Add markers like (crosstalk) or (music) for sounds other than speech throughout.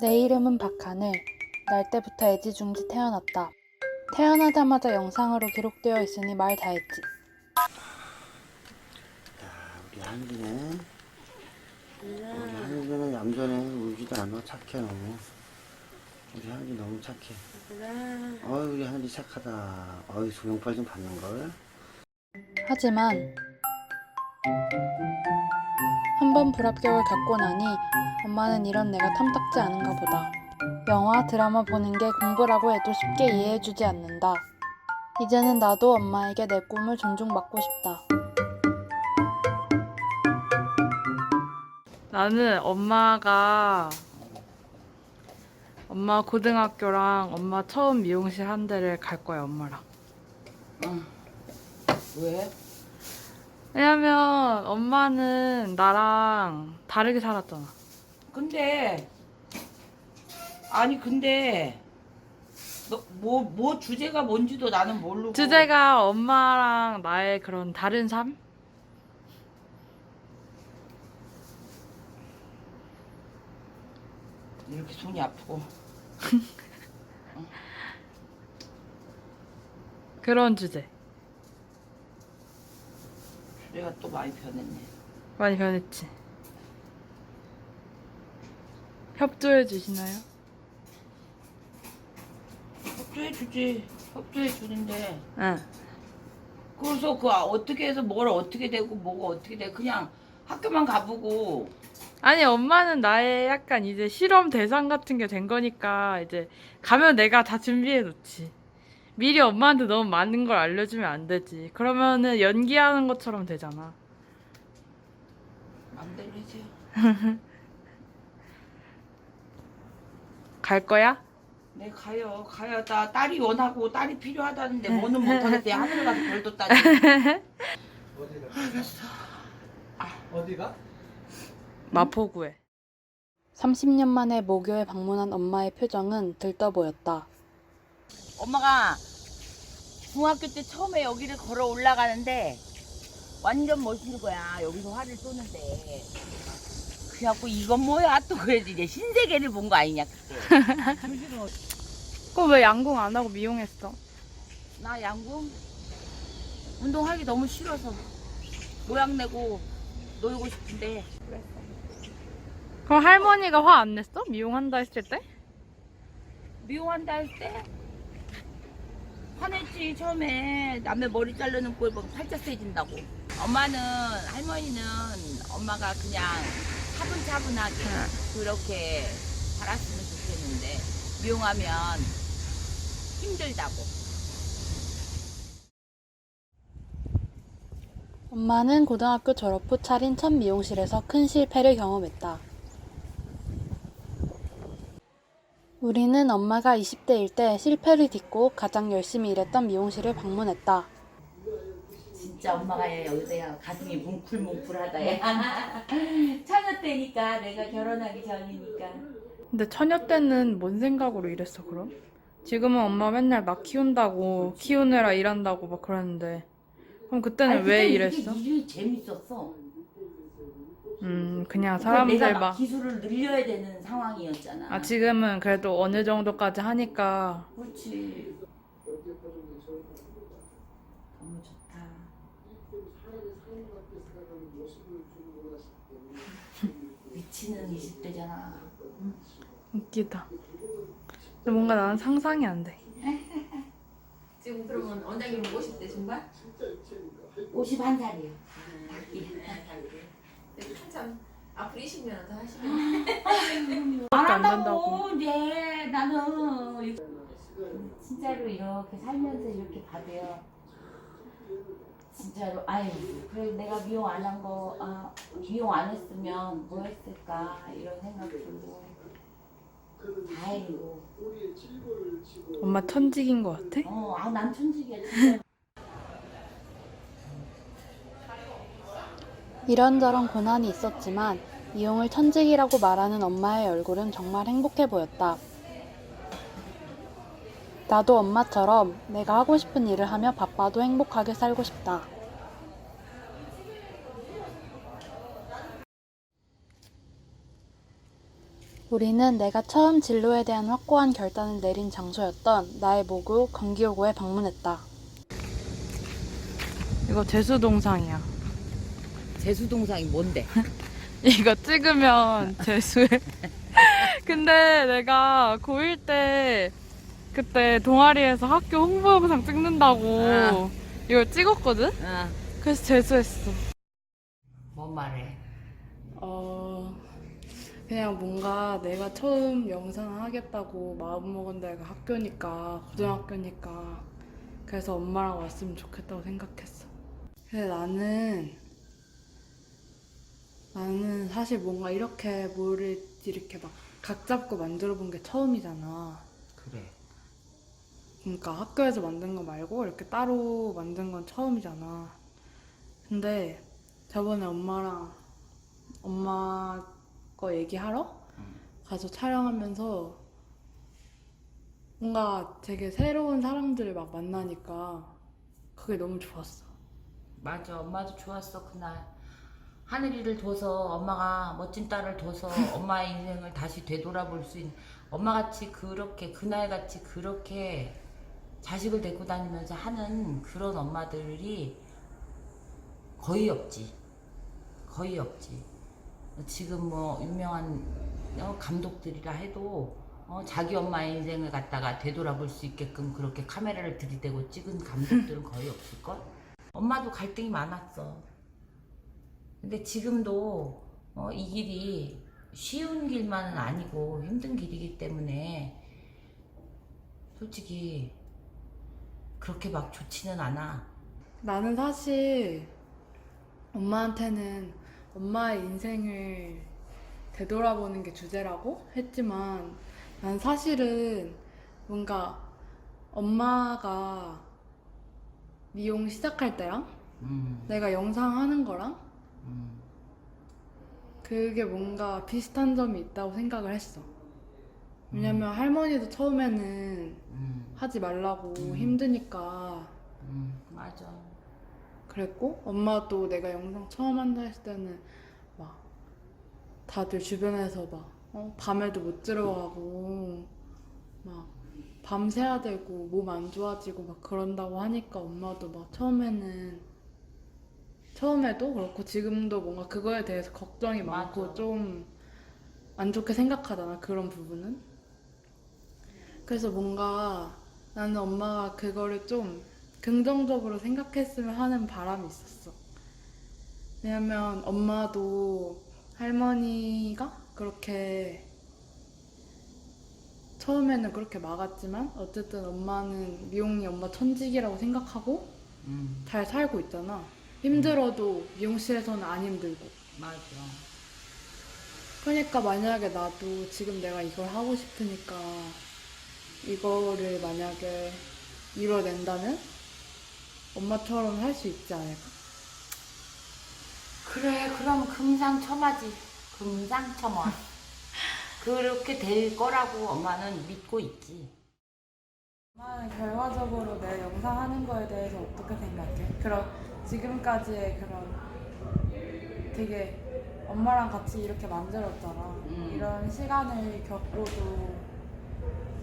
내 이름은 박하늘. 날 때부터 애지중지 태어났다. 태어나자마자 영상으로 기록되어 있으니 말 다 했지. 우리 한기네. 우리 한기는 얌전해. 울지도 않아. 착해 너무. 우리 한기 너무 착해. 어이 우리 한기 착하다. 어이 조명빨 좀 받는 걸. 하지만 한 번 불합격을 겪고 나니 엄마는 이런 내가 탐탁지 않은가 보다. 영화, 드라마 보는 게 공부라고 해도 쉽게 이해해주지 않는다. 이제는 나도 엄마에게 내 꿈을 존중받고 싶다. 나는 엄마가 엄마 고등학교랑 엄마 처음 미용실 한 대를 갈 거야 엄마랑. 왜? 왜냐면 엄마는 나랑 다르게 살았잖아. 근데 아니 근데 너뭐뭐 주제가 뭔지도 나는 모르고 주제가 엄마랑 나의 그런 다른 삶? 이렇게 손이 아프고 (laughs) 그런 주제. 주제가 또 많이 변했네. 많이 변했지. 협조해 주시나요? 협조해 주지. 협조해 주는데 응. 그래서 그 어떻게 해서 뭘 어떻게 되고 뭐가 어떻게 돼 그냥 학교만 가보고 아니 엄마는 나의 약간 이제 실험 대상 같은 게 된 거니까 이제 가면 내가 다 준비해 놓지. 미리 엄마한테 너무 많은 걸 알려주면 안 되지. 그러면은 연기하는 것처럼 되잖아. 맘대로 해줘요. (laughs) 갈 거야? 네 가요 가요 나 딸이 원하고 딸이 필요하다는데 뭐는 (laughs) 못하겠대 하늘 가서 별도 따지. (laughs) 어디가? 마포구에. 30년 만에 모교에 방문한 엄마의 표정은 들떠 보였다. 엄마가 중학교 때 처음에 여기를 걸어 올라가는데 완전 멋있는 거야. 여기서 화를 쏘는데. 그래갖고 이건 뭐야 또 그래도 이제 신세계를 본 거 아니냐 (laughs) 그때. 그럼 왜 양궁 안 하고 미용했어? 나 양궁 운동하기 너무 싫어서 모양 내고 놀고 싶은데 그럼 할머니가 화 안 냈어? 미용한다 했을 때? 미용한다 할 때 화냈지 처음에. 남의 머리 자르는 꼴 보면 살짝 세진다고. 엄마는 할머니는 엄마가 그냥 차분차분하게 그렇게 살았으면 좋겠는데 미용하면 힘들다고. 엄마는 고등학교 졸업 후 차린 첫 미용실에서 큰 실패를 경험했다. 우리는 엄마가 20대일 때 실패를 딛고 가장 열심히 일했던 미용실을 방문했다. 진짜 엄마가 여기서 가슴이 뭉클뭉클하다 야 (laughs) 처녀 때니까 내가 결혼하기 전이니까 근데 처녀 때는 뭔 생각으로 일했어 그럼? 지금은 엄마 맨날 막 키운다고 키우느라 일한다고 막 그러는데 그럼 그때는 아니, 왜 그때는 일했어? 이게 일이 재밌었어 음 그냥 사람들 내가 막 막 기술을 늘려야 되는 상황이었잖아. 아, 지금은 그래도 어느 정도까지 하니까. 그렇지. 너무 좋다. (laughs) 미치는 20대잖아. 웃기다. 근데 뭔가 나는 상상이 안 돼. (laughs) 지금 그러면 원장님 50대 중반? 51살이에요 한참 앞으로 20년 더 하시면 밖에 안 한다고 난다고. 이제 나는 진짜로 이렇게 살면서 이렇게 받아요. 진짜로. 아유 그래 내가 미용 안 한 거 아, 미용 안 했으면 뭐 했을까? 이런 생각 들고. 다행이고. 엄마 천직인 것 같아? 어아난 천직이야 진짜 이런저런 고난이 있었지만 미용을 천직이라고 말하는 엄마의 얼굴은 정말 행복해 보였다. 나도 엄마처럼 내가 하고 싶은 일을 하며 바빠도 행복하게 살고 싶다. 우리는 내가 처음 진로에 대한 확고한 결단을 내린 장소였던 나의 모구 건기여고에 방문했다. 이거 재수 동상이야. 재수 동상이 뭔데? (laughs) 이거 찍으면 재수해. (laughs) 근데 내가 고1 때 그때 동아리에서 학교 홍보 영상 찍는다고 아. 이걸 찍었거든? 어, 그래서 재수했어. 뭔 말해? 어, 그냥 뭔가 내가 처음 영상 하겠다고 마음먹은 데가 학교니까, 고등학교니까. 그래서 엄마랑 왔으면 좋겠다고 생각했어. 근데 나는, 나는 사실 뭔가 이렇게 뭐를 이렇게 막 각 잡고 만들어 본 게 처음이잖아. 그래. 그러니까 학교에서 만든 거 말고 이렇게 따로 만든 건 처음이잖아. 근데 저번에 엄마랑 엄마 거 얘기하러 가서 촬영하면서 뭔가 되게 새로운 사람들을 막 만나니까 그게 너무 좋았어. 맞아, 엄마도 좋았어 그날. 하늘이를 둬서 엄마가 멋진 딸을 둬서 (laughs) 엄마의 인생을 다시 되돌아볼 수 있는 엄마같이 그렇게 그날같이 그렇게 자식을 데리고 다니면서 하는 그런 엄마들이 거의 없지. 거의 없지. 지금 뭐 유명한 어, 감독들이라 해도 어, 자기 엄마의 인생을 갖다가 되돌아볼 수 있게끔 그렇게 카메라를 들이대고 찍은 감독들은 (laughs) 거의 없을걸? 엄마도 갈등이 많았어. 근데 지금도 어, 이 길이 쉬운 길만은 아니고 힘든 길이기 때문에 솔직히 그렇게 막 좋지는 않아. 나는 사실 엄마한테는 엄마의 인생을 되돌아보는 게 주제라고 했지만 난 사실은 뭔가 엄마가 미용 시작할 때랑 음, 내가 영상 하는 거랑 음, 그게 뭔가 비슷한 점이 있다고 생각을 했어. 왜냐면 할머니도 처음에는 음, 하지 말라고 음. 힘드니까 음, 맞아. 그랬고 엄마도 내가 영상 처음 한다 했을 때는 막 다들 주변에서 막 어, 밤에도 못 들어가고 막 밤새야 되고 몸 안 좋아지고 막 그런다고 하니까 엄마도 막 처음에는 처음에도 그렇고 지금도 뭔가 그거에 대해서 걱정이 많고 맞아. 좀 안 좋게 생각하잖아 그런 부분은 그래서 뭔가 나는 엄마가 그거를 좀 긍정적으로 생각했으면 하는 바람이 있었어. 왜냐면 엄마도 할머니가 그렇게 처음에는 그렇게 막았지만 어쨌든 엄마는 미용이 엄마 천직이라고 생각하고 음, 잘 살고 있잖아. 힘들어도 미용실에서는 안 힘들고. 맞아. 그러니까 만약에 나도 지금 내가 이걸 하고 싶으니까 이거를 만약에 이뤄낸다면 엄마처럼 할 수 있지 않을까? 그래, 그럼 금상첨화지. 금상첨화. (laughs) 그렇게 될 거라고 엄마는 믿고 있지. 엄마는 결과적으로 내 영상 하는 거에 대해서 어떻게 생각해? 그런 지금까지의 그런 되게 엄마랑 같이 이렇게 만들었잖아. 음. 이런 시간을 겪고도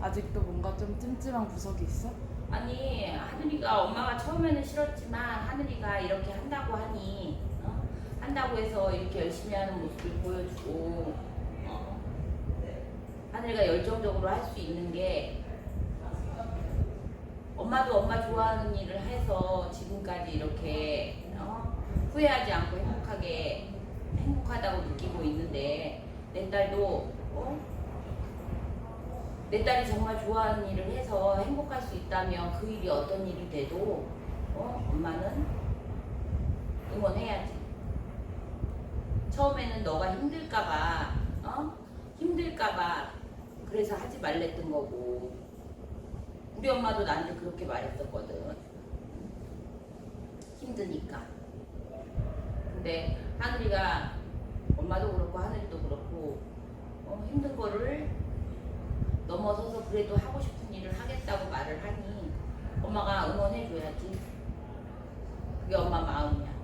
아직도 뭔가 좀 찜찜한 구석이 있어? 아니 하늘이가 엄마가 처음에는 싫었지만 하늘이가 이렇게 한다고 하니 어? 한다고 해서 이렇게 열심히 하는 모습을 보여주고 어? 하늘이가 열정적으로 할 수 있는 게 엄마도 엄마 좋아하는 일을 해서 지금까지 이렇게 어? 후회하지 않고 행복하게 행복하다고 느끼고 있는데 내 딸도 어? 내 딸이 정말 좋아하는 일을 해서 행복할 수 있다면 그 일이 어떤 일이 돼도 어? 엄마는 응원해야지. 처음에는 너가 힘들까봐 어? 힘들까봐 그래서 하지 말랬던 거고 우리 엄마도 나한테 그렇게 말했었거든. 힘드니까. 근데 하늘이가 엄마도 그렇고 하늘이도 그렇고 어, 힘든 거를 넘어서서 그래도 하고 싶은 일을 하겠다고 말을 하니 엄마가 응원해줘야지. 그게 엄마 마음이야.